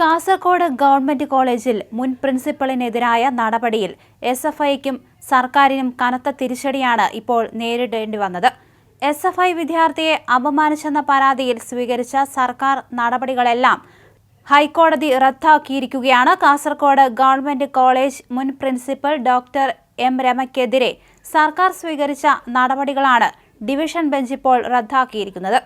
Kasaragod government കോളേജിൽ മുൻ പ്രിൻസിപ്പളിനെതിരായ നടപടിയിൽ എസ് എഫ് ഐക്കും സർക്കാരിനും കനത്ത തിരിച്ചടിയാണ് ഇപ്പോൾ നേരിടേണ്ടി വന്നത്. എസ് എഫ് ഐ വിദ്യാർത്ഥിയെ അപമാനിച്ചെന്ന പരാതിയിൽ സ്വീകരിച്ച സർക്കാർ നടപടികളെല്ലാം ഹൈക്കോടതി റദ്ദാക്കിയിരിക്കുകയാണ്. കാസർഗോഡ് ഗവൺമെന്റ് കോളേജ് മുൻ പ്രിൻസിപ്പൽ ഡോക്ടർ എം രമയ്ക്കെതിരെ സർക്കാർ സ്വീകരിച്ച നടപടികളാണ് ഡിവിഷൻ ബെഞ്ച് ഇപ്പോൾ റദ്ദാക്കിയിരിക്കുന്നത്.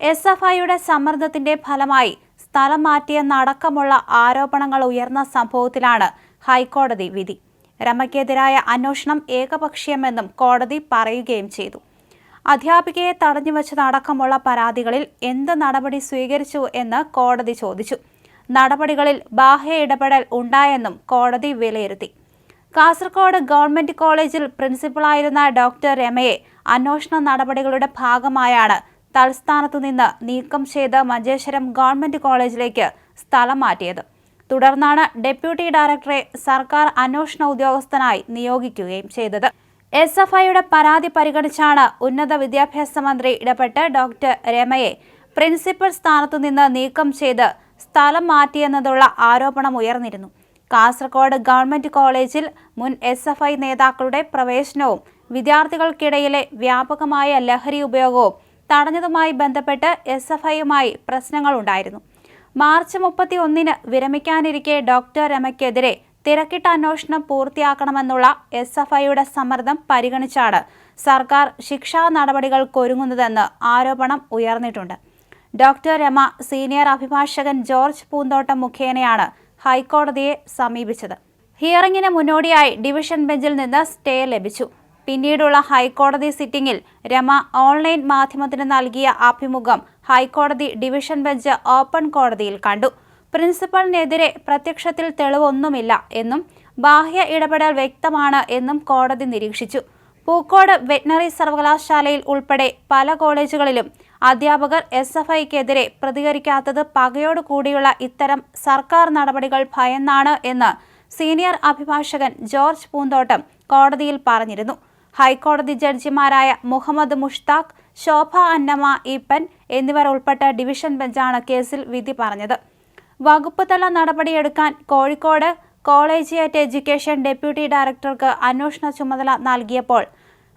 എസ് എഫ് ഐയുടെ സമ്മർദ്ദത്തിന്റെ ഫലമായി സ്ഥലം മാറ്റിയെന്നടക്കമുള്ള ആരോപണങ്ങൾ ഉയർന്ന സംഭവത്തിലാണ് ഹൈക്കോടതി വിധി. രമയ്ക്കെതിരായ അന്വേഷണം ഏകപക്ഷീയമെന്നും കോടതി പറയുകയും ചെയ്തു. അധ്യാപികയെ തടഞ്ഞുവച്ചതടക്കമുള്ള പരാതികളിൽ എന്ത് നടപടി സ്വീകരിച്ചു എന്ന് കോടതി ചോദിച്ചു. നടപടികളിൽ ബാഹ്യ ഇടപെടൽ ഉണ്ടായെന്നും കോടതി വിലയിരുത്തി. കാസർഗോഡ് ഗവൺമെന്റ് കോളേജിൽ പ്രിൻസിപ്പളായിരുന്ന ഡോക്ടർ രമയെ അന്വേഷണ നടപടികളുടെ ഭാഗമായാണ് തൽസ്ഥാനത്തു നിന്ന് നീക്കം ചെയ്ത് മഞ്ചേശ്വരം ഗവൺമെന്റ് കോളേജിലേക്ക് സ്ഥലം മാറ്റിയത്. തുടർന്നാണ് ഡെപ്യൂട്ടി ഡയറക്ടറെ സർക്കാർ അന്വേഷണ ഉദ്യോഗസ്ഥനായി നിയോഗിക്കുകയും ചെയ്തത്. എസ് എഫ് ഐയുടെ പരാതി പരിഗണിച്ചാണ് ഉന്നത വിദ്യാഭ്യാസ മന്ത്രി ഇടപെട്ട് ഡോക്ടർ രമയെ പ്രിൻസിപ്പൽ സ്ഥാനത്തു നിന്ന് നീക്കം ചെയ്ത് സ്ഥലം മാറ്റിയെന്നതുള്ള ആരോപണം ഉയർന്നിരുന്നു. കാസർഗോഡ് ഗവൺമെന്റ് കോളേജിൽ മുൻ എസ് എഫ് ഐ നേതാക്കളുടെ പ്രവേശനവും വിദ്യാർത്ഥികൾക്കിടയിലെ വ്യാപകമായ ലഹരി ഉപയോഗവും തടഞ്ഞതുമായി ബന്ധപ്പെട്ട് എസ് എഫ് ഐയുമായി പ്രശ്നങ്ങളുണ്ടായിരുന്നു. മാർച്ച് മുപ്പത്തി ഒന്നിന് വിരമിക്കാനിരിക്കെ ഡോക്ടർ രമയ്ക്കെതിരെ തിരക്കിട്ട അന്വേഷണം പൂർത്തിയാക്കണമെന്നുള്ള എസ് എഫ് ഐയുടെ സമ്മർദ്ദം പരിഗണിച്ചാണ് സർക്കാർ ശിക്ഷാ നടപടികൾക്കൊരുങ്ങുന്നതെന്ന് ആരോപണം ഉയർന്നിട്ടുണ്ട്. ഡോക്ടർ രമ സീനിയർ അഭിഭാഷകൻ ജോർജ് പൂന്തോട്ടം മുഖേനയാണ് ഹൈക്കോടതിയെ സമീപിച്ചത്. ഹിയറിംഗിന് മുന്നോടിയായി ഡിവിഷൻ ബെഞ്ചിൽ നിന്ന് സ്റ്റേ ലഭിച്ചു. പിന്നീടുള്ള ഹൈക്കോടതി സിറ്റിംഗിൽ രമ ഓൺലൈൻ മാധ്യമത്തിന് നൽകിയ അഭിമുഖം ഹൈക്കോടതി ഡിവിഷൻ ബെഞ്ച് ഓപ്പൺ കോടതിയിൽ കണ്ടു. പ്രിൻസിപ്പലിനെതിരെ പ്രത്യക്ഷത്തിൽ തെളിവൊന്നുമില്ല എന്നും ബാഹ്യ ഇടപെടൽ വ്യക്തമാണ് എന്നും കോടതി നിരീക്ഷിച്ചു. പൂക്കോട് വെറ്റിനറി സർവകലാശാലയിൽ ഉൾപ്പെടെ പല കോളേജുകളിലും അധ്യാപകർ എസ് എഫ് ഐക്കെതിരെ പ്രതികരിക്കാത്തത് പകയോട് കൂടിയുള്ള ഇത്തരം സർക്കാർ നടപടികൾ ഭയന്നാണ് എന്ന് സീനിയർ അഭിഭാഷകൻ ജോർജ് പൂന്തോട്ടം കോടതിയിൽ പറഞ്ഞിരുന്നു. ഹൈക്കോടതി ജഡ്ജിമാരായ മുഹമ്മദ് മുഷ്താഖ് ശോഭ അന്നമ ഈപ്പൻ എന്നിവർ ഉൾപ്പെട്ട ഡിവിഷൻ ബെഞ്ചാണ് കേസിൽ വിധി പറഞ്ഞത്. വകുപ്പ് തല നടപടിയെടുക്കാൻ കോഴിക്കോട് കോളേജിയറ്റ് എഡ്യൂക്കേഷൻ ഡെപ്യൂട്ടി ഡയറക്ടർക്ക് അന്വേഷണ ചുമതല നൽകിയപ്പോൾ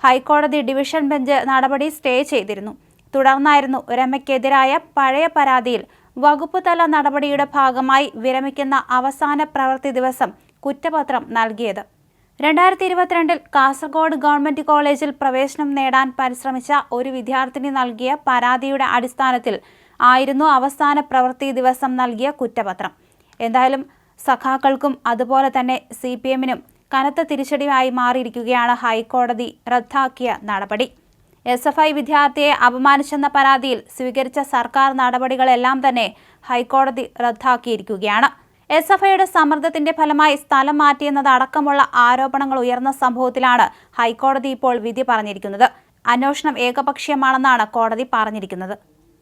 ഹൈക്കോടതി ഡിവിഷൻ ബെഞ്ച് നടപടി സ്റ്റേ ചെയ്തിരുന്നു. തുടർന്നായിരുന്നു രമയ്ക്കെതിരായ പഴയ പരാതിയിൽ വകുപ്പ് തല നടപടിയുടെ ഭാഗമായി വിരമിക്കുന്ന അവസാന പ്രവൃത്തി ദിവസം കുറ്റപത്രം നൽകിയത്. രണ്ടായിരത്തി ഇരുപത്തിരണ്ടിൽ കാസർഗോഡ് ഗവൺമെന്റ് കോളേജിൽ പ്രവേശനം നേടാൻ പരിശ്രമിച്ച ഒരു വിദ്യാർത്ഥിനി നൽകിയ പരാതിയുടെ അടിസ്ഥാനത്തിൽ ആയിരുന്നു അവസാന പ്രവൃത്തി ദിവസം നൽകിയ കുറ്റപത്രം. എന്തായാലും സഖാക്കൾക്കും അതുപോലെ തന്നെ സി പി എമ്മിനും കനത്ത തിരിച്ചടിയായി മാറിയിരിക്കുകയാണ് ഹൈക്കോടതി റദ്ദാക്കിയ നടപടി. എസ് എഫ് ഐ വിദ്യാർത്ഥിയെ അപമാനിച്ചെന്ന പരാതിയിൽ സ്വീകരിച്ച സർക്കാർ നടപടികളെല്ലാം തന്നെ ഹൈക്കോടതി റദ്ദാക്കിയിരിക്കുകയാണ്. എസ് എഫ് ഐയുടെ സമ്മർദ്ദത്തിന്റെ ഫലമായി സ്ഥലം മാറ്റിയെന്നതടക്കമുള്ള ആരോപണങ്ങൾ ഉയർന്ന സംഭവത്തിലാണ് ഹൈക്കോടതി ഇപ്പോൾ വിധി പറഞ്ഞിരിക്കുന്നത്. അന്വേഷണം ഏകപക്ഷീയമാണെന്നാണ് കോടതി പറഞ്ഞിരിക്കുന്നത്.